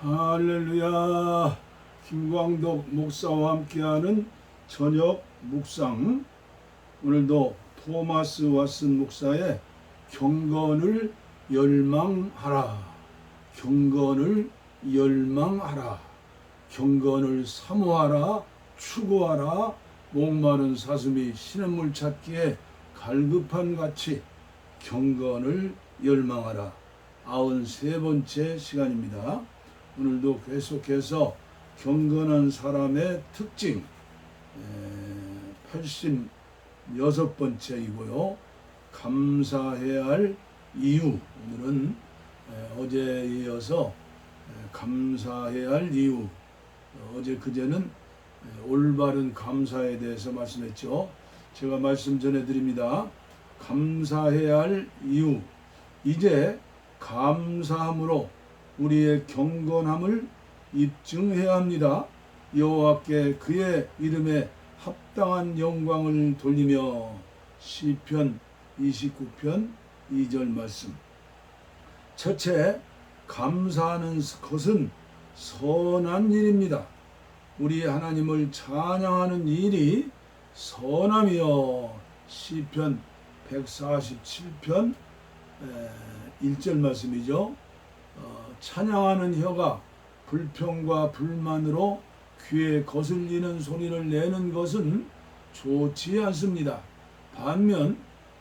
할렐루야. 김광덕 목사와 함께하는 저녁 묵상. 오늘도 토마스 왓슨 목사의 경건을 열망하라. 경건을 열망하라. 경건을 사모하라. 추구하라. 목마른 사슴이 신음물 찾기에 갈급한 같이 경건을 열망하라. 아흔 세 번째 시간입니다. 오늘도 계속해서 경건한 사람의 특징 86번째이고요. 감사해야 할 이유 오늘은 에, 어제에 이어서 에, 감사해야 할 이유 어, 어제 그제는 에, 올바른 감사에 대해서 말씀했죠. 제가 말씀 전해드립니다. 감사해야 할 이유 이제 감사함으로 우리의 경건함을 입증해야 합니다. 여호와께 그의 이름에 합당한 영광을 돌리며 시편 29편 2절 말씀. 첫째, 감사하는 것은 선한 일입니다. 우리 하나님을 찬양하는 일이 선함이요. 시편 147편 1절 말씀이죠. 어, 찬양하는 혀가 불평과 불만으로 귀에 거슬리는 소리를 내는 것은 좋지 않습니다. 반면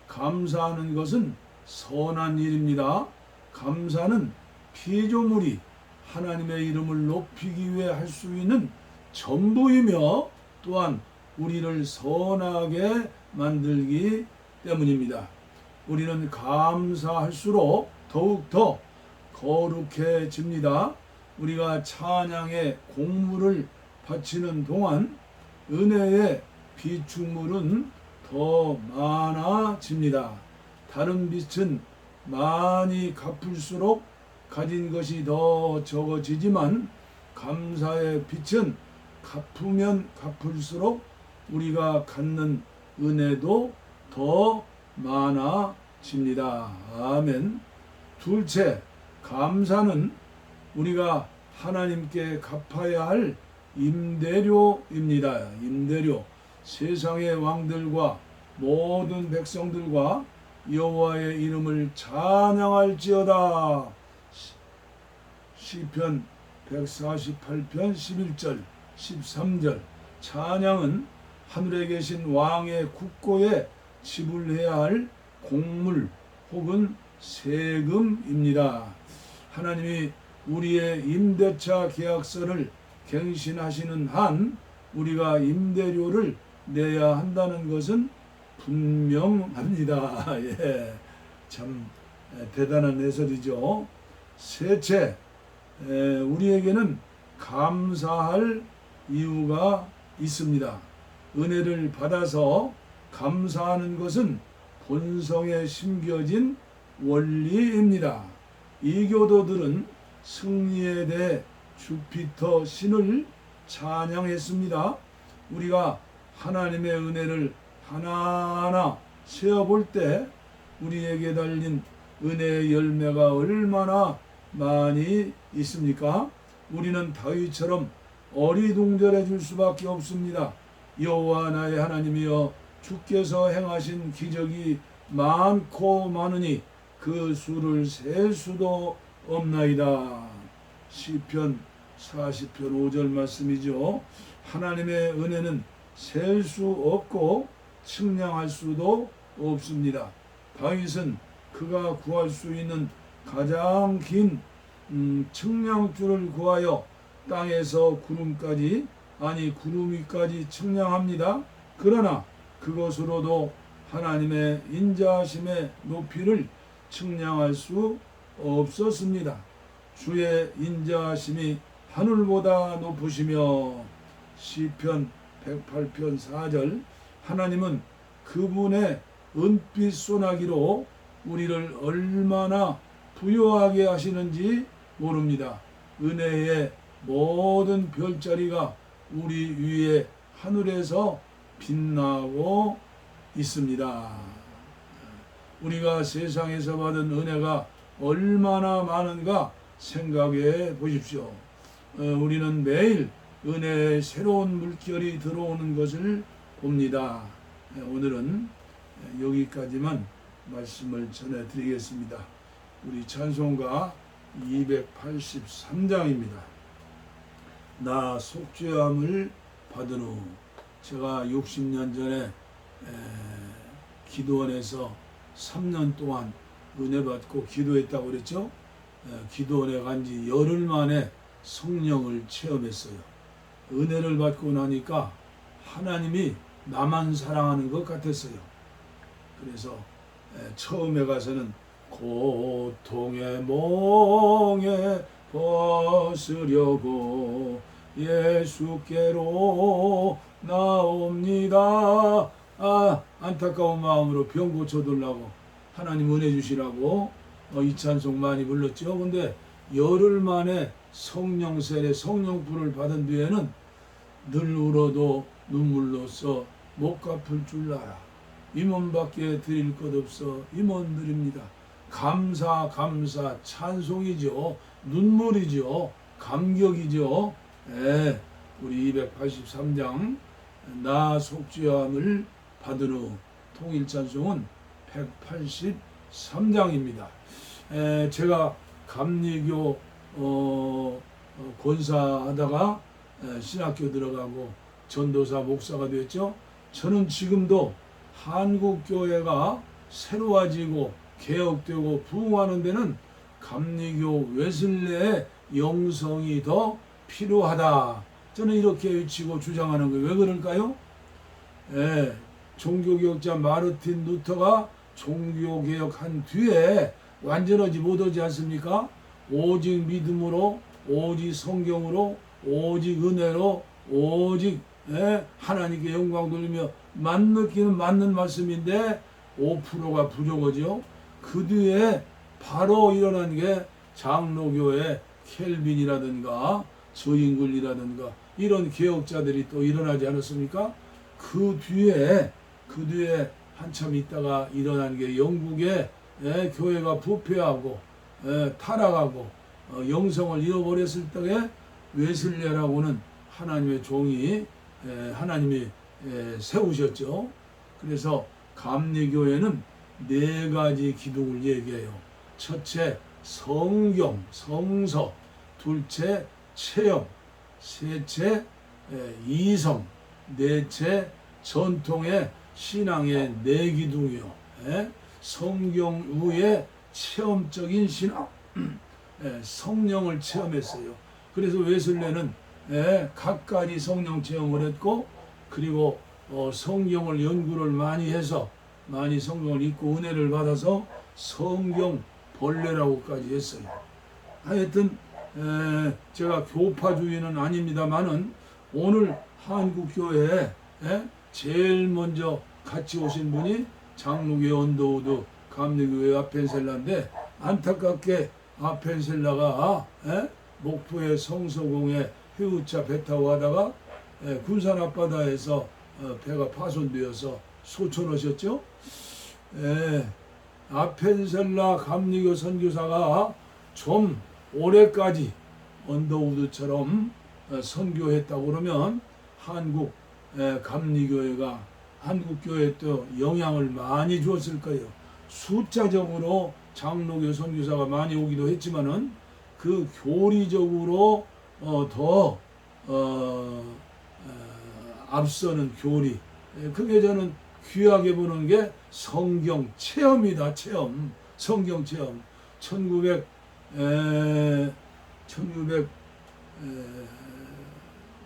감사하는 것은 선한 일입니다. 감사는 피조물이 하나님의 이름을 높이기 위해 할 수 있는 전부이며 또한 우리를 선하게 만들기 때문입니다. 우리는 감사할수록 더욱더 거룩해집니다. 우리가 찬양의 공물을 바치는 동안 은혜의 비축물은 더 많아집니다. 다른 빛은 많이 갚을수록 가진 것이 더 적어지지만 감사의 빛은 갚으면 갚을수록 우리가 갖는 은혜도 더 많아집니다. 아멘. 둘째, 감사는 우리가 하나님께 갚아야 할 임대료입니다. 임대료. 세상의 왕들과 모든 백성들과 여호와의 이름을 찬양할지어다. 시- 시편 148편 11절 13절 찬양은 하늘에 계신 왕의 국고에 지불해야 할 공물 혹은 세금입니다. 하나님이 우리의 임대차 계약서를 갱신하시는 한 우리가 임대료를 내야 한다는 것은 분명합니다. 예, 참 대단한 해설이죠. 셋째, 에, 우리에게는 감사할 이유가 있습니다. 은혜를 받아서 감사하는 것은 본성에 심겨진 원리입니다. 이교도들은 승리에 대해 주피터 신을 찬양했습니다. 우리가 하나님의 은혜를 하나하나 세어볼 때 우리에게 달린 은혜의 열매가 얼마나 많이 있습니까? 우리는 다윗처럼 어리둥절해질 수밖에 없습니다. 여호와 나의 하나님이여 주께서 행하신 기적이 많고 많으니 그 수를 셀 수도 없나이다. 시편 40편 5절 말씀이죠. 하나님의 은혜는 셀 수 없고 측량할 수도 없습니다. 다윗은 그가 구할 수 있는 가장 긴 음, 측량줄을 구하여 땅에서 구름까지 아니 구름 위까지 측량합니다. 그러나 그것으로도 하나님의 인자하심의 높이를 측량할 수 없었습니다. 주의 인자하심이 하늘보다 높으시며 시편 108편 4절 하나님은 그분의 은빛 소나기로 우리를 얼마나 부여하게 하시는지 모릅니다. 은혜의 모든 별자리가 우리 위에 하늘에서 빛나고 있습니다. 우리가 세상에서 받은 은혜가 얼마나 많은가 생각해 보십시오. 어, 우리는 매일 은혜의 새로운 물결이 들어오는 것을 봅니다. 예, 오늘은 여기까지만 말씀을 전해드리겠습니다. 우리 찬송가 283장입니다. 나 속죄함을 받은 후 제가 60년 전에 에, 기도원에서 3년 동안 은혜 받고 기도했다고 그랬죠. 에, 기도원에 간 지 열흘 만에 성령을 체험했어요. 은혜를 받고 나니까 하나님이 나만 사랑하는 것 같았어요. 그래서 에, 처음에 가서는 고통의 몽에 벗으려고 예수께로 나옵니다. 아 안타까운 마음으로 병 고쳐달라고 하나님 은혜 주시라고 어, 이 찬송 많이 불렀죠. 근데 열흘 만에 성령 세례 성령 불을 받은 뒤에는 늘 울어도 눈물로써 못 갚을 줄 알아. 임원밖에 드릴 것 없어 임원 드립니다. 감사 감사 찬송이죠. 눈물이죠. 감격이죠. 예, 우리 283장 나 속죄함을 받은 후 통일 찬송은 183장입니다. 에, 제가 감리교 어, 어, 권사하다가 에, 신학교 들어가고 전도사 목사가 됐죠. 저는 지금도 한국 교회가 새로워지고 개혁되고 부흥하는 데는 감리교 웨슬레의 영성이 더 필요하다. 저는 이렇게 외치고 주장하는 거예요. 왜 그럴까요? 예, 종교개혁자 마르틴 루터가 종교개혁한 뒤에 완전하지 못하지 않습니까? 오직 믿음으로, 오직 성경으로, 오직 은혜로, 오직 예, 하나님께 영광 돌리며 맞느끼는 맞는 말씀인데 5%가 부족하죠. 그 뒤에 바로 일어난 게 장로교의 켈빈이라든가 저인글이라든가 이런 개혁자들이 또 일어나지 않았습니까? 그 뒤에 그 뒤에 한참 있다가 일어난 게 영국의 예, 교회가 부패하고 예, 타락하고 어, 영성을 잃어버렸을 때에 웨슬레라고는 하나님의 종이 예, 하나님이 예, 세우셨죠. 그래서 감리교회는 네 가지 기둥을 얘기해요. 첫째 성경, 성서, 둘째 체험, 셋째 에, 이성, 넷째 전통의 신앙의 네 기둥이요. 에? 성경 후에 체험적인 신앙, 에, 성령을 체험했어요. 그래서 웨슬레는 에, 각가지 성령 체험을 했고 그리고 어, 성경을 연구를 많이 해서 많이 성경을 읽고 은혜를 받아서 성경 벌레라고까지 했어요. 하여튼 에, 제가 교파주의는 아닙니다만은 오늘 한국 교회에 에, 제일 먼저 같이 오신 분이 장로교 언더우드 감리교회 아펜셀라인데 안타깝게 아펜셀라가 에, 목포의 성서공에 해우차 배 타고 가다가 에, 군산 앞바다에서 어, 배가 파손되어서 소천하셨죠. 에, 아펜셀라 감리교 선교사가 좀 올해까지 언더우드처럼 어, 선교했다고 그러면 한국 에, 감리교회가 한국 교회에 또 영향을 많이 주었을 거예요. 숫자적으로 장로교 선교사가 많이 오기도 했지만은 그 교리적으로 어, 더 어, 어, 앞서는 교리. 에, 그게 저는 귀하게 보는 게 성경 체험이다. 체험. 성경 체험. 1900 에, 1900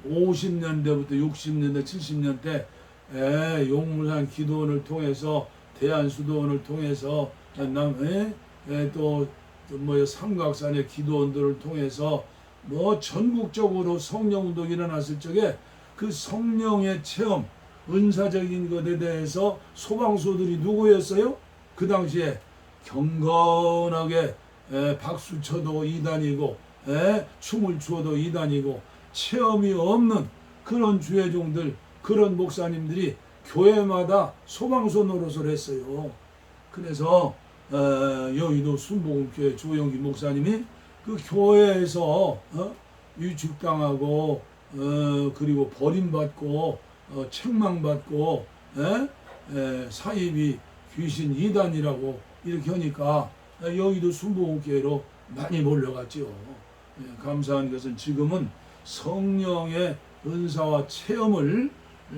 50년대부터 60년대, 70년대 에, 용문산 기도원을 통해서 대한수도원을 통해서 남, 에, 에, 또, 뭐 삼각산의 기도원들을 통해서 뭐 전국적으로 성령운동 일어났을 적에 그 성령의 체험, 은사적인 것에 대해서 소방소들이 누구였어요? 그 당시에 경건하게 에, 박수 쳐도 이단이고 에, 춤을 추어도 이단이고 체험이 없는 그런 주회종들 그런 목사님들이 교회마다 소방서 노릇을 했어요. 그래서 어, 여의도 순복음교회 조영기 목사님이 그 교회에서 어, 위축당하고 어, 그리고 버림받고 어, 책망받고 에? 에, 사입이 귀신 이단이라고 이렇게 하니까 여기도 순복음교회로 많이 몰려갔죠. 예, 감사한 것은 지금은 성령의 은사와 체험을 을,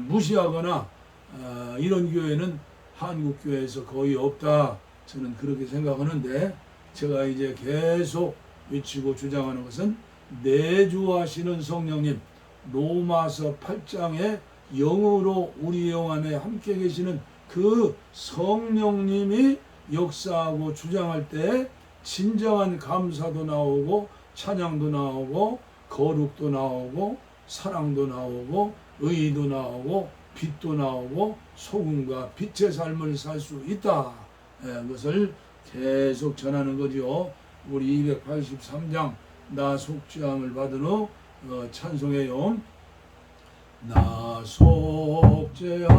무시하거나 아, 이런 교회는 한국 교회에서 거의 없다. 저는 그렇게 생각하는데 제가 이제 계속 외치고 주장하는 것은 내주하시는 성령님 로마서 8장에 영으로 우리 영 안에 함께 계시는 그 성령님이 역사하고 주장할 때 진정한 감사도 나오고 찬양도 나오고 거룩도 나오고 사랑도 나오고 의도 나오고 빛도 나오고 소금과 빛의 삶을 살 수 있다. 예, 것을 계속 전하는 거죠. 우리 283장 나 속죄함을 받은 후 어, 찬송해요. 나 속죄함을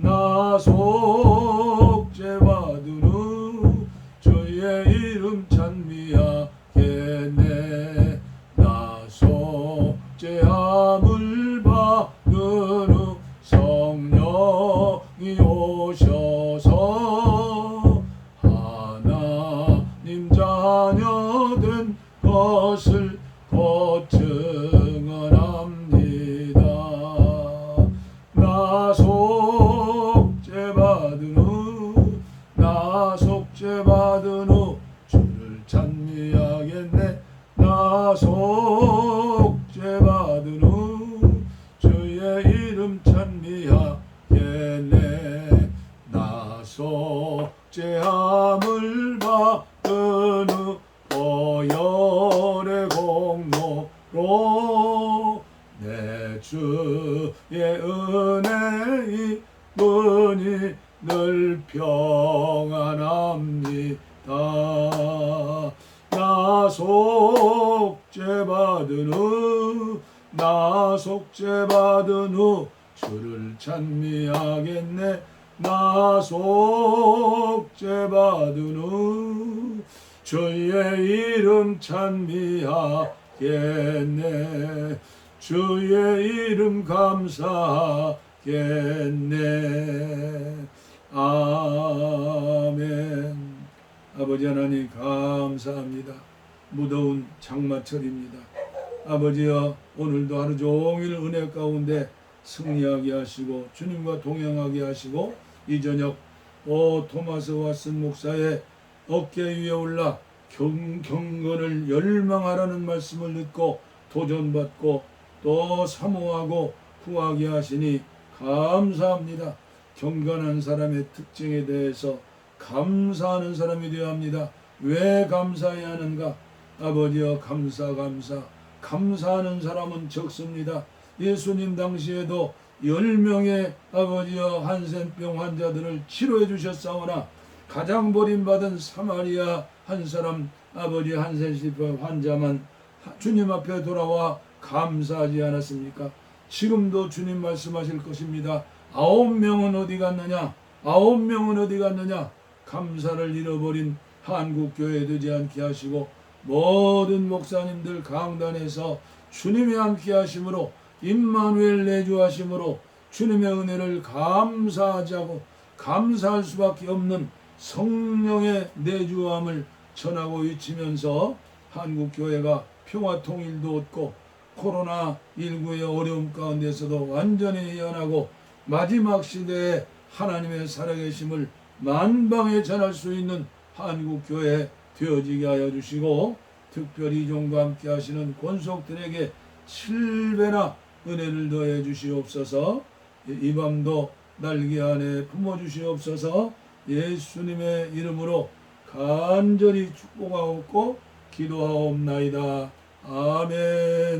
나속 은혜의 문이 늘 평안합니다. 나 속죄받은 후 나 속죄받은 후 주를 찬미하겠네. 나 속죄받은 후 주의 이름 찬미하겠네 주의 이름 감사하겠네. 아멘. 아버지 하나님 감사합니다. 무더운 장마철입니다. 아버지여 오늘도 하루 종일 은혜 가운데 승리하게 하시고 주님과 동행하게 하시고 이 저녁 오 토마스 왓슨 목사의 어깨 위에 올라 경, 경건을 열망하라는 말씀을 듣고 도전받고 또 사모하고 구하게 하시니 감사합니다. 경건한 사람의 특징에 대해서 감사하는 사람이 되어야 합니다. 왜 감사해야 하는가? 아버지여 감사 감사 감사하는 사람은 적습니다. 예수님 당시에도 열 명의 아버지여 한센병 환자들을 치료해 주셨사오나 가장 버림받은 사마리아 한 사람 아버지 한센병 환자만 주님 앞에 돌아와 감사하지 않았습니까? 지금도 주님 말씀하실 것입니다. 아홉 명은 어디 갔느냐? 아홉 명은 어디 갔느냐? 감사를 잃어버린 한국 교회 되지 않게 하시고 모든 목사님들 강단에서 주님의 함께 하심으로 임마누엘 내주하심으로 주님의 은혜를 감사하자고 감사할 수밖에 없는 성령의 내주함을 전하고 외치면서 한국 교회가 평화 통일도 얻고 코로나 19의 어려움 가운데서도 완전히 연하고 마지막 시대에 하나님의 살아계심을 만방에 전할 수 있는 한국 교회 되어지게 하여 주시고 특별히 종과 함께 하시는 권속들에게 7배나 은혜를 더해 주시옵소서 이 밤도 날개 안에 품어 주시옵소서 예수님의 이름으로 간절히 축복하옵고 기도하옵나이다. 아멘.